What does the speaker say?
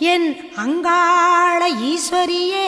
என் அங்காள ஈஸ்வரியே.